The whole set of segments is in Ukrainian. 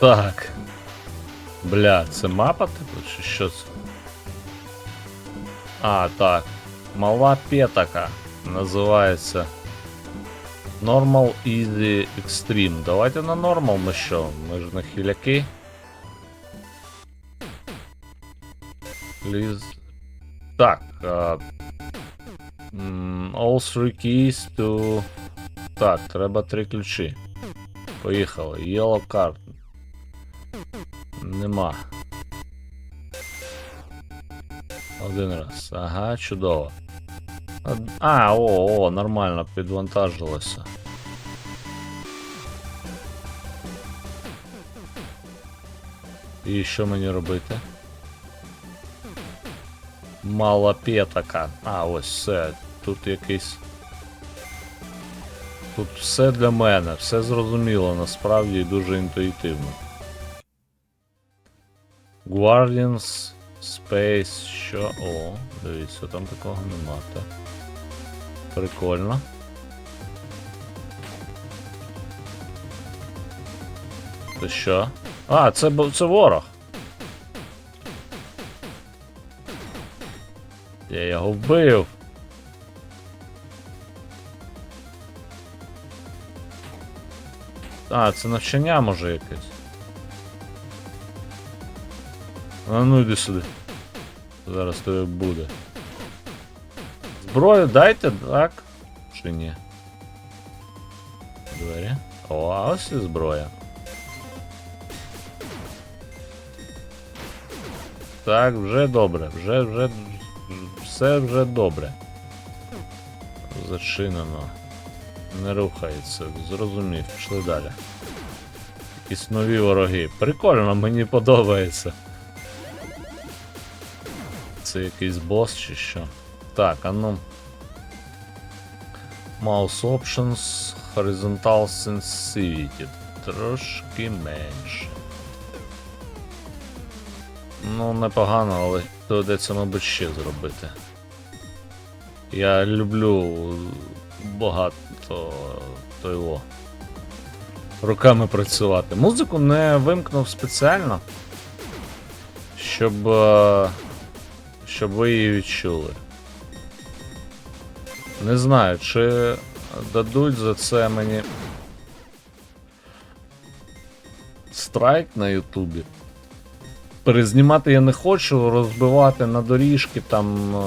Так. Бля, це мапа типу, чи що це? А, так. Мала петака. Називається. Normal Easy Extreme. Давайте на Normal ми що? Ми ж не хіляки. Please. Так. а, м, all three keys to. Так, треба три ключі. Поїхали. Yellow card. Нема. Один раз. Ага, чудово. А, о, о, нормально, підвантажилося. І що мені робити? Мала п'ятака. А, ось все. Тут якийсь. Тут все для мене, все зрозуміло, насправді і дуже інтуїтивно. Guardians Space, що. О, дивіться, там такого нема. Прикольно. Це що? А, це, це ворог. Я його вбив. А, це навчання може якесь. А ну йди сюди. Зараз тобі буде. Зброю дайте, так? Чи ні? Двері. О, а ось і зброя. Так, вже добре, вже, вже, все вже добре. Зачинено. Не рухається, зрозумів, пішли далі. Якісь нові вороги. Прикольно, мені подобається. Це якийсь бос чи що? Так, а ну. Mouse Options, Horizontal Sensitivity. Трошки менше. Ну, непогано, але доведеться, мабуть, ще зробити. Я люблю багато того. Руками працювати. Музику не вимкнув спеціально, щоб. е, щоб ви її відчули. Не знаю, чи дадуть за це мені страйк на Ютубі. Перезнімати я не хочу, розбивати на доріжки там е,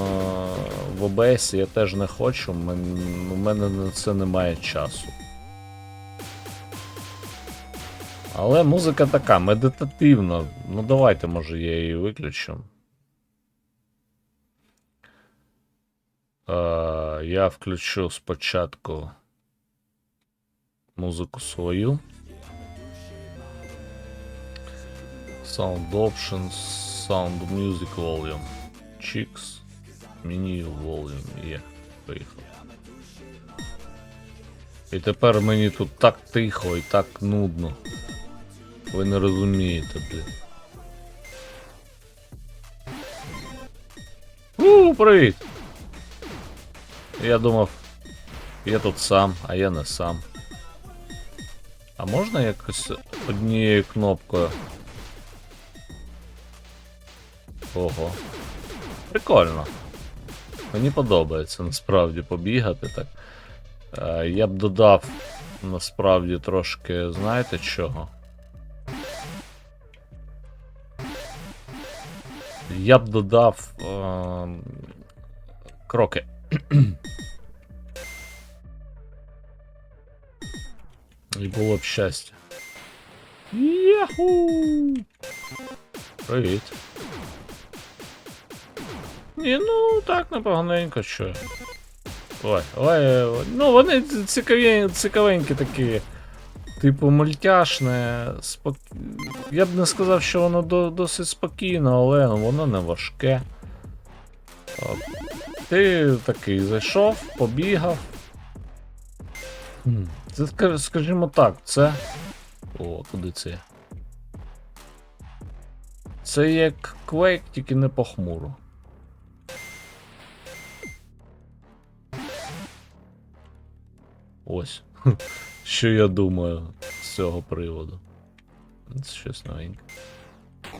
в ОБС я теж не хочу. У мене на це немає часу. Але музика така, медитативна. Ну давайте, може, я її виключу. Е, я включу спочатку музику свою. Sound options, sound music volume. Chicks. Menu volume. Є. Поїхав. І тепер мені тут так тихо і так нудно. Ви не розумієте, блін. У, привіт! Я думав, я тут сам, а я не сам. А можна якось однією кнопкою? Ого. Прикольно. Мені подобається насправді побігати так. Е, Я б додав насправді трошки, знаєте чого? Я б додав е, кроки. І було б щастя. Яху! Привіт. Ні, ну так непоганенько, що. Ой, ой. Ну вони цікаві, цікавенькі такі. Типу мультяшне. Спок... Я б не сказав, що воно до, досить спокійно, але воно не важке. От. Ти такий зайшов, побігав. Це, скажімо так, це. О, куди це? Це як Quake, тільки не похмуро. Ось. Що я думаю з цього приводу. Це щось новеньке.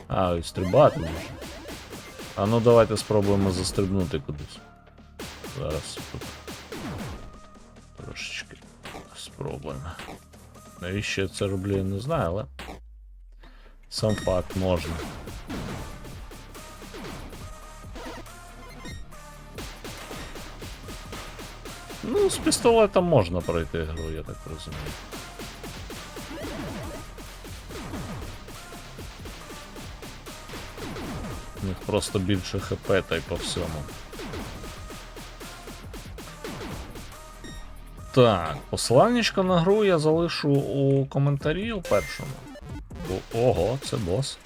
А, і стрибати можна. А ну давайте спробуємо застрибнути кудись. Зараз тут. Трошечки спробуємо. Навіщо я це роблю, я не знаю, але. Сам факт можна. Ну, з пістолетом можна пройти гру, я так розумію. У них просто більше хп та й по всьому. Так, посланнячко на гру я залишу у коментарі у першому. О- Ого, це бос.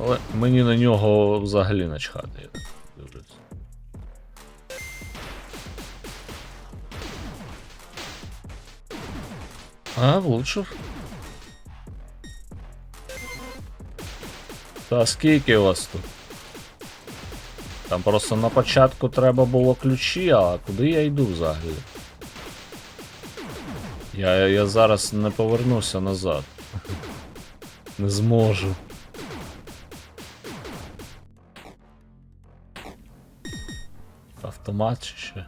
Але мені на нього взагалі начхати, я дивлюсь. А, влучив. Та скільки у вас тут? Там просто на початку треба було ключі, а куди я йду взагалі? Я, я зараз не повернуся назад. Не зможу. Автомат чи ще?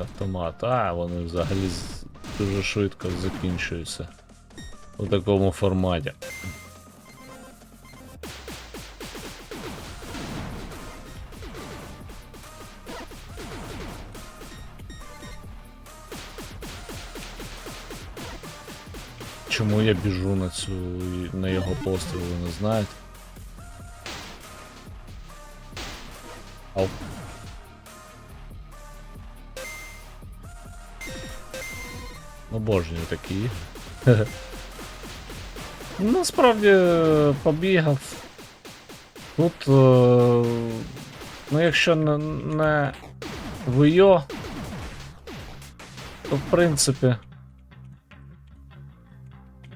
Автомат. А, вони взагалі дуже швидко закінчуються. У такому форматі. Чому я біжу на цю на його постріл, ви не знаєте? Обожнюю такі. ігри. Ну, Насправді побігав. Тут. е, Ну, якщо не, не вийо, то в принципі.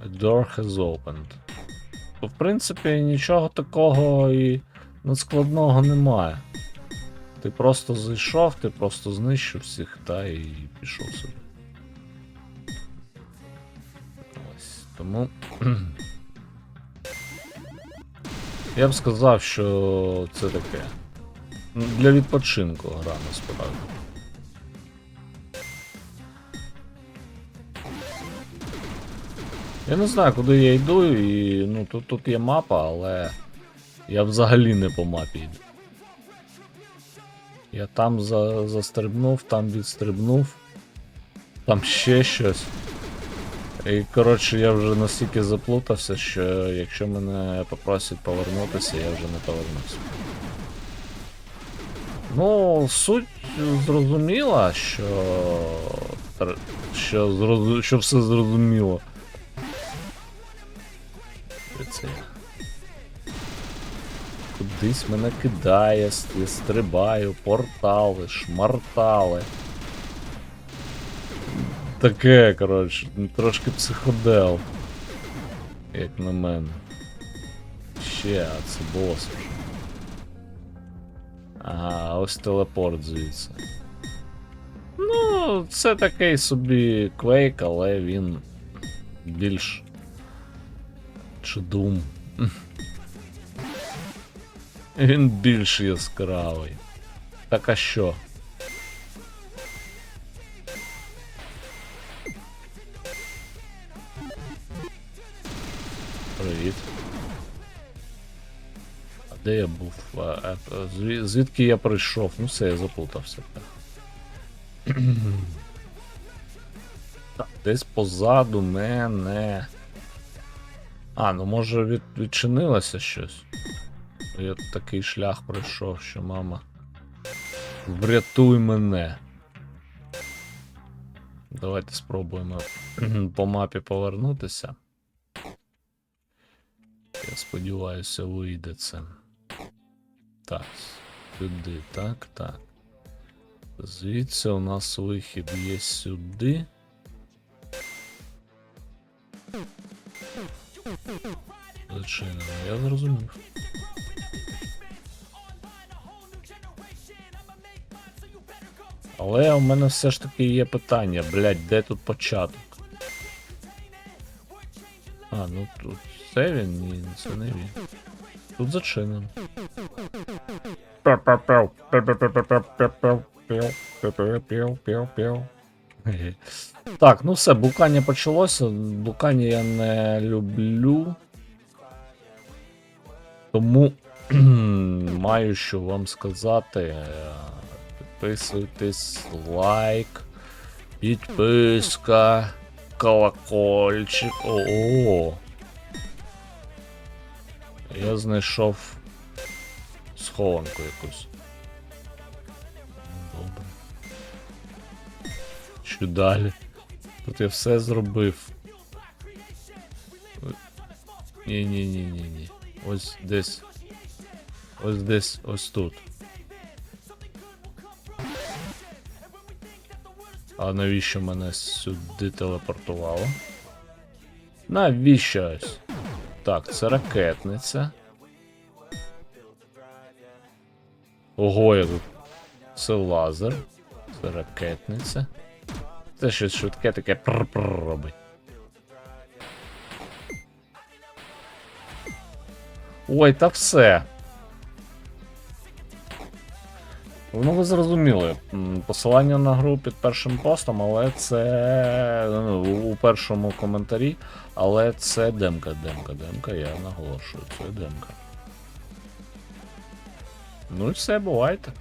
A door has opened. То, в принципі, нічого такого і надскладного немає. Ти просто зайшов, ти просто знищив всіх, та і пішов собі. Тому. Я б сказав, що це таке. Для відпочинку гра насправді. Я не знаю, куди я йду, і ну тут, тут є мапа, але я взагалі не по мапі йду. Я там за, застрибнув, там відстрибнув, там ще щось. І коротше, я вже настільки заплутався, що якщо мене попросять повернутися, я вже не повернуся. Ну, суть зрозуміла, що. Що, зрозу- що все зрозуміло. Це? Кудись мене кидає, я стрибаю, портали, шмартали. Таке, коротше, трошки психодел. Як на мене. Ще, а це бос вже. Ага, ось телепорт звідси. Ну, це такий собі квейк, але він більш. Чи дум. Він більш яскравий. Так а що? Де я був? А, звідки я прийшов? Ну все, я заплутався. Так, десь позаду мене. А, ну може від, відчинилося щось. Я такий шлях пройшов, що мама. Врятуй мене. Давайте спробуємо по мапі повернутися. Я сподіваюся, вийде це. Так, сюди, так, так. Звідси у нас вихід є сюди. Зачинено, я зрозумів. Але у мене все ж таки є питання, блядь, де тут початок? А, ну тут це він? Ні, це не він. Тут зачинено. Так, ну все, блукання почалося. Блукання я не люблю. Тому маю що вам сказати. Підписуйтесь, лайк, підписка, колокольчик. О. Я знайшов схованку якусь. Добре. Що далі? Тут я все зробив. Ні, ні, ні, ні, ні. Ось десь. Ось десь, ось тут. А навіщо мене сюди телепортувало? Навіщо ось? Так, це ракетниця. Ого, я тут. Це лазер. Це ракетниця. Це щось швидке таке пр-пр робить. Ой, та все. Ну, ви зрозуміли. Посилання на гру під першим постом, але це ну, у першому коментарі, але це демка, демка, демка, я наголошую, це демка. Ну і все, бувайте.